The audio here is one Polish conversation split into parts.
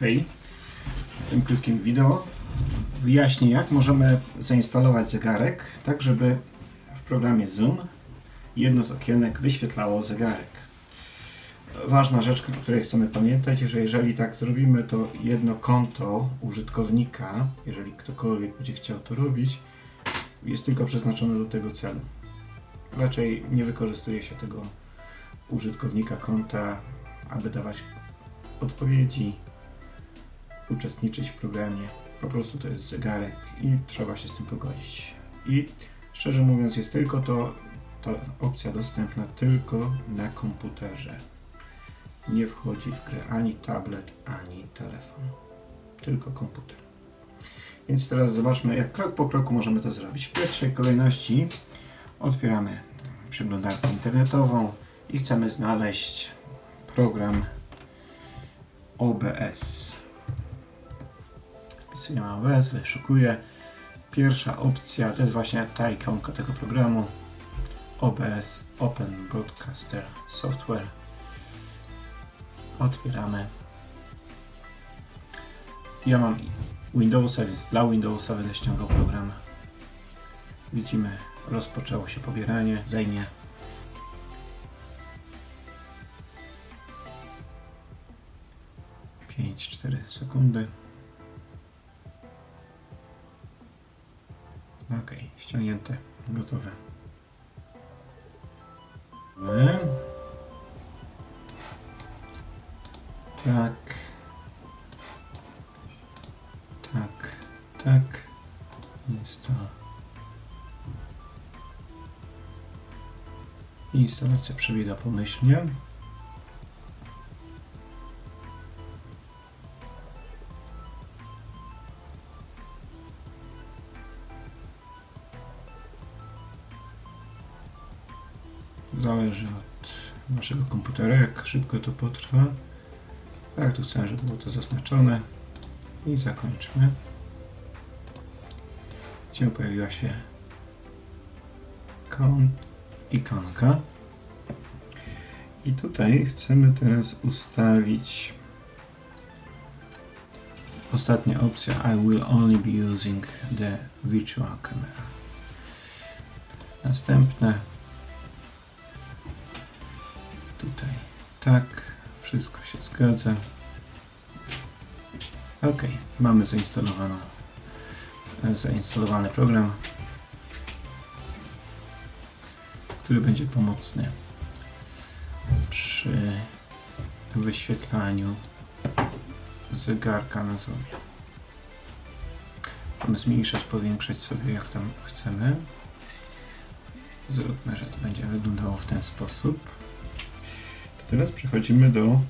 Hej, w tym krótkim wideo wyjaśnię jak możemy zainstalować zegarek tak, żeby w programie Zoom jedno z okienek wyświetlało zegarek. Ważna rzecz, o której chcemy pamiętać, że jeżeli tak zrobimy, to jedno konto użytkownika, jeżeli ktokolwiek będzie chciał to robić, jest tylko przeznaczone do tego celu. Raczej nie wykorzystuje się tego użytkownika konta, aby dawać odpowiedzi, uczestniczyć w programie. Po prostu to jest zegarek i trzeba się z tym pogodzić. I szczerze mówiąc, jest tylko to, ta opcja dostępna tylko na komputerze. Nie wchodzi w grę ani tablet, ani telefon. Tylko komputer. Więc teraz zobaczmy, jak krok po kroku możemy to zrobić. W pierwszej kolejności otwieramy przeglądarkę internetową i chcemy znaleźć program OBS. Wpisuję OBS, wyszukuję. Pierwsza opcja to jest właśnie ta ikonka tego programu. OBS Open Broadcaster Software. Otwieramy. Ja mam Windowsa, więc dla Windowsa będę ściągał program. Widzimy, rozpoczęło się pobieranie. Zajmie 5-4 sekundy. Ok, ściągnięte, gotowe. Tak. Tak, tak. Instalacja przebiega pomyślnie. Zależy od naszego komputera, jak szybko to potrwa. Tak, tu chcę, żeby było to zaznaczone. I zakończmy. Gdzie pojawiła się kon, ikonka. I tutaj chcemy teraz ustawić ostatnia opcja I will only be using the virtual camera. Następne Tutaj tak, wszystko się zgadza. Ok, mamy zainstalowaną, zainstalowany program, który będzie pomocny przy wyświetlaniu zegarka na Zoomie. Możemy zmniejszać, powiększać sobie jak tam chcemy. Zróbmy, że to będzie wyglądało w ten sposób. Teraz przechodzimy do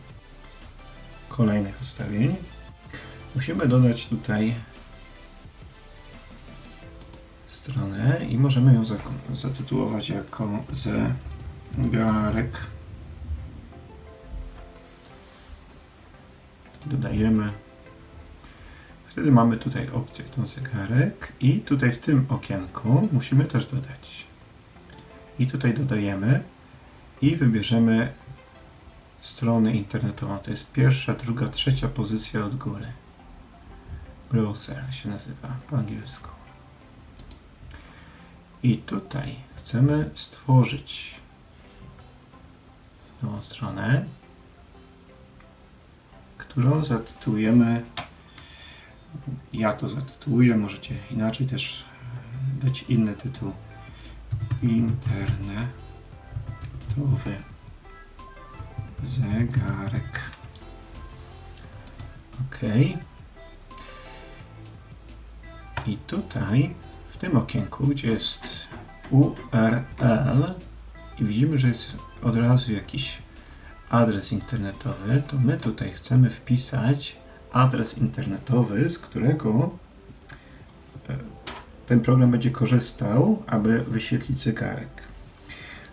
kolejnych ustawień. Musimy dodać tutaj stronę i możemy ją zatytułować jako zegarek. Dodajemy. Wtedy mamy tutaj opcję ten zegarek i tutaj w tym okienku musimy też dodać. I tutaj dodajemy i wybierzemy stronę internetową. To jest pierwsza, druga, trzecia pozycja od góry. Browser się nazywa po angielsku. I tutaj chcemy stworzyć nową stronę, którą zatytułujemy. Ja to zatytułuję, możecie inaczej też dać inny tytuł. Internetowy zegarek. OK. I tutaj, w tym okienku, gdzie jest URL i widzimy, że jest od razu jakiś adres internetowy, to my tutaj chcemy wpisać adres internetowy, z którego e, ten program będzie korzystał, aby wyświetlić zegarek.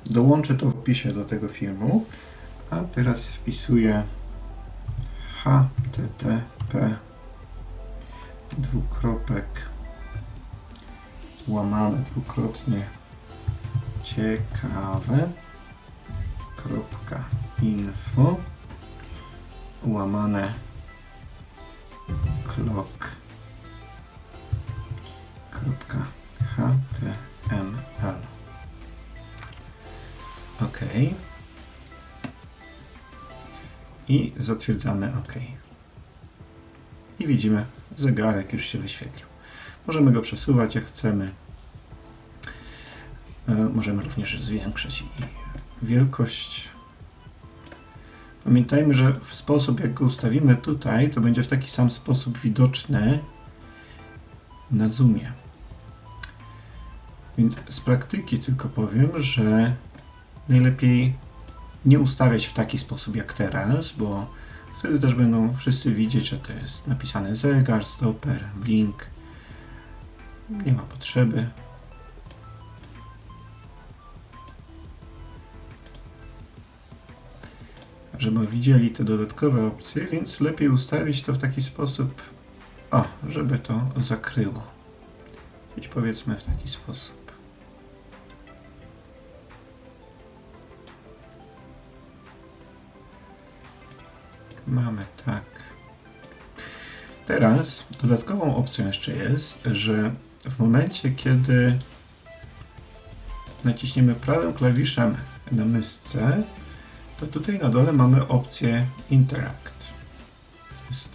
Dołączę to w opisie do tego filmu. A teraz wpisuję http dwukropek łamane dwukrotnie. Ciekawe. Kropka info. Łamane. Clock.html I zatwierdzamy OK. I widzimy, zegarek już się wyświetlił. Możemy go przesuwać jak chcemy. E, Możemy również zwiększyć wielkość. Pamiętajmy, że w sposób jak go ustawimy tutaj, to będzie w taki sam sposób widoczny na zoomie. Więc z praktyki tylko powiem, że najlepiej nie ustawiać w taki sposób jak teraz, bo wtedy też będą wszyscy widzieć, że to jest napisane zegar, stoper, blink. Nie ma potrzeby. Żeby widzieli te dodatkowe opcje, więc lepiej ustawić to w taki sposób, o, żeby to zakryło. Czyli powiedzmy w taki sposób. Mamy tak. Teraz dodatkową opcją jeszcze jest, że w momencie, kiedy naciśniemy prawym klawiszem na myszce, to tutaj na dole mamy opcję Interact. Jest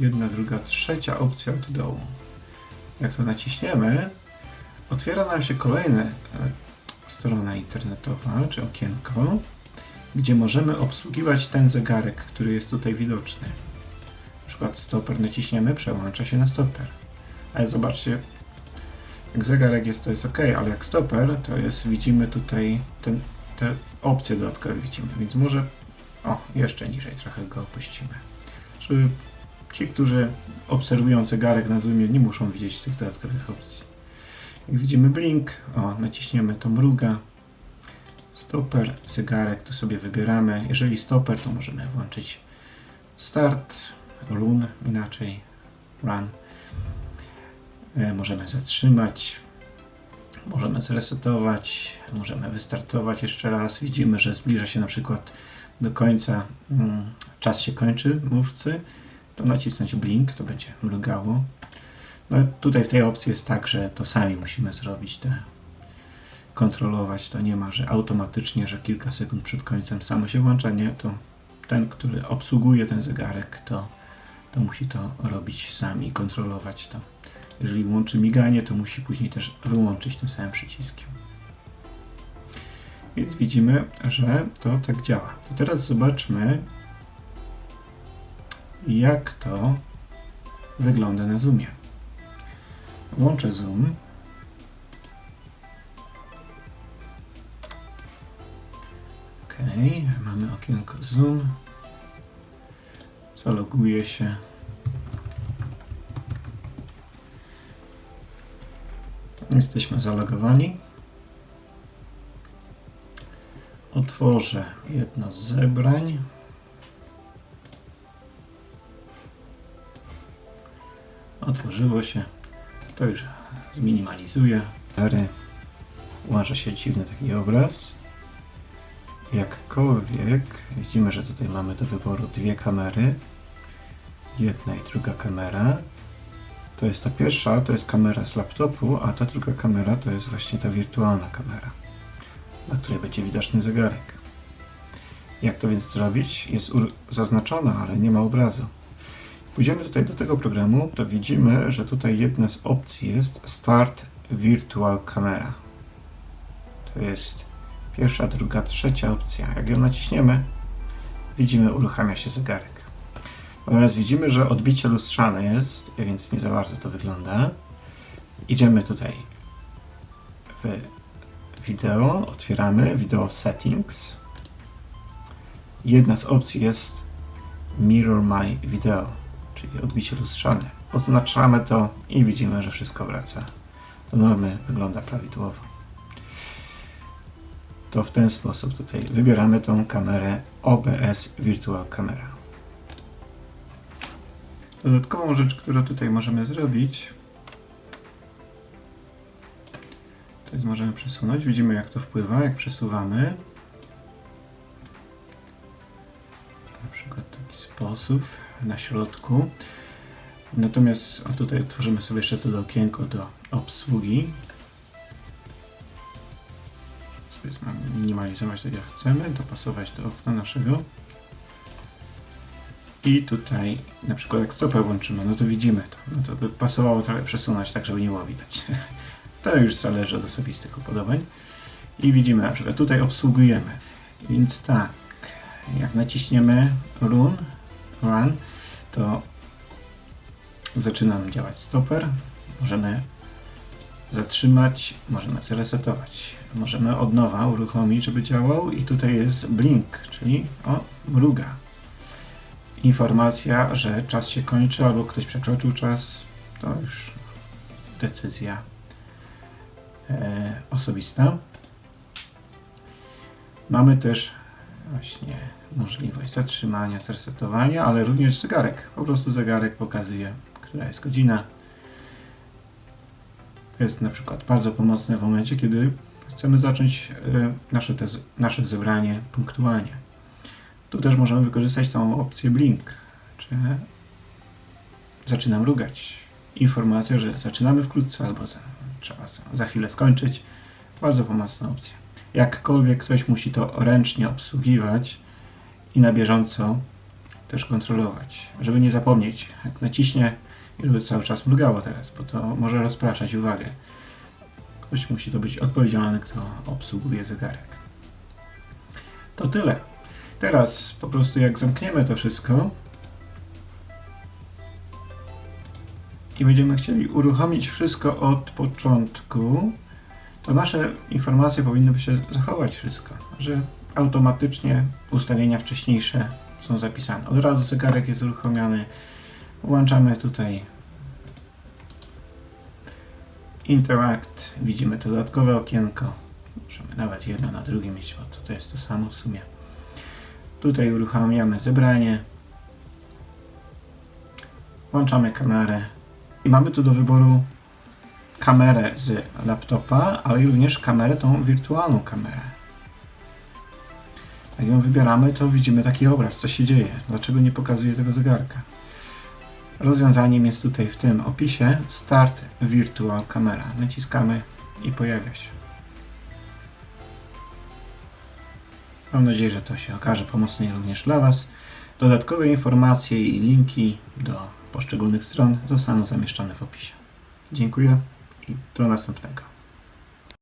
jedna, druga, trzecia opcja od dołu. Jak to naciśniemy, otwiera nam się kolejna e, strona internetowa, czy okienko, gdzie możemy obsługiwać ten zegarek, który jest tutaj widoczny. Na przykład stoper naciśniemy, przełącza się na stoper. Ale zobaczcie, jak zegarek jest, to jest ok, ale jak stoper, to jest, widzimy tutaj ten, te opcje dodatkowe widzimy, więc może, o, jeszcze niżej trochę go opuścimy. Żeby ci, którzy obserwują zegarek na zoomie, nie muszą widzieć tych dodatkowych opcji. Jak widzimy blink, o, naciśniemy to mruga, stoper, zegarek, tu sobie wybieramy. Jeżeli stoper, to możemy włączyć start, run, inaczej run. E, Możemy zatrzymać, możemy zresetować, możemy wystartować jeszcze raz. Widzimy, że zbliża się na przykład do końca, mm, czas się kończy mówcy, to nacisnąć blink, to będzie mrugało. No tutaj w tej opcji jest tak, że to sami musimy zrobić te kontrolować. To nie ma, że automatycznie, że kilka sekund przed końcem samo się włącza. Nie, to ten, który obsługuje ten zegarek, to, to musi to robić sami, kontrolować to. Jeżeli włączy miganie, to musi później też wyłączyć tym samym przyciskiem. Więc widzimy, że to tak działa. To teraz zobaczmy, jak to wygląda na Zoomie. Włączę Zoom. Mamy okienko Zoom. Zaloguję się. Jesteśmy zalogowani. Otworzę jedno z zebrań. Otworzyło się. To już zminimalizuję. Uważa się dziwny taki obraz. Jakkolwiek widzimy, że tutaj mamy do wyboru dwie kamery. Jedna i druga kamera. To jest ta pierwsza, to jest kamera z laptopu, a ta druga kamera to jest właśnie ta wirtualna kamera, na której będzie widoczny zegarek. Jak to więc zrobić? Jest zaznaczona, ale nie ma obrazu. Pójdziemy tutaj do tego programu, to widzimy, że tutaj jedna z opcji jest Start Virtual Camera. To jest pierwsza, druga, trzecia opcja. Jak ją naciśniemy, widzimy, uruchamia się zegarek. Natomiast widzimy, że odbicie lustrzane jest, więc nie za bardzo to wygląda. Idziemy tutaj w wideo, otwieramy wideo settings. Jedna z opcji jest Mirror My Video, czyli odbicie lustrzane. Oznaczamy to i widzimy, że wszystko wraca do normy, wygląda prawidłowo. To w ten sposób tutaj wybieramy tą kamerę OBS Virtual Camera. Dodatkową rzecz, którą tutaj możemy zrobić, to jest możemy przesunąć. Widzimy jak to wpływa, jak przesuwamy. Na przykład w taki sposób na środku. Natomiast o, tutaj tworzymy sobie jeszcze to okienko do obsługi. Minimalizować tak jak chcemy, dopasować do okna naszego. I tutaj na przykład jak stopę włączymy, no to widzimy to. No to by pasowało trochę przesunąć tak, żeby nie było widać. To już zależy od osobistych upodobań. I widzimy na przykład tutaj obsługujemy. Więc tak, jak naciśniemy run, run to zaczyna nam działać stoper. Możemy zatrzymać, możemy zresetować. Możemy od nowa uruchomić, żeby działał i tutaj jest blink, czyli o, mruga. Informacja, że czas się kończy albo ktoś przekroczył czas, to już decyzja e, osobista. Mamy też właśnie możliwość zatrzymania, zresetowania, ale również zegarek. Po prostu zegarek pokazuje, która jest godzina. Jest na przykład bardzo pomocne w momencie, kiedy chcemy zacząć e, nasze, te, nasze zebranie punktualnie. Tu też możemy wykorzystać tą opcję blink, czy zaczynam rugać. Informacja, że zaczynamy wkrótce albo za, trzeba za, chwilę skończyć. Bardzo pomocna opcja. Jakkolwiek ktoś musi to ręcznie obsługiwać i na bieżąco też kontrolować, żeby nie zapomnieć, jak naciśnie żeby cały czas mrugało teraz, bo to może rozpraszać uwagę. Ktoś musi to być odpowiedzialny, kto obsługuje zegarek. To tyle. Teraz po prostu jak zamkniemy to wszystko i będziemy chcieli uruchomić wszystko od początku, to nasze informacje powinny się zachować wszystko, że automatycznie ustawienia wcześniejsze są zapisane. Od razu zegarek jest uruchomiony. Włączamy tutaj Interact. Widzimy to dodatkowe okienko. Możemy nawet jedno na drugim mieć, bo to jest to samo w sumie. Tutaj uruchamiamy zebranie. Włączamy kamerę. I mamy tu do wyboru kamerę z laptopa, ale również kamerę, tą wirtualną kamerę. Jak ją wybieramy, to widzimy taki obraz, co się dzieje. Dlaczego nie pokazuje tego zegarka? Rozwiązaniem jest tutaj w tym opisie Start Virtual Camera. Naciskamy i pojawia się. Mam nadzieję, że to się okaże pomocne również dla Was. Dodatkowe informacje i linki do poszczególnych stron zostaną zamieszczone w opisie. Dziękuję i do następnego.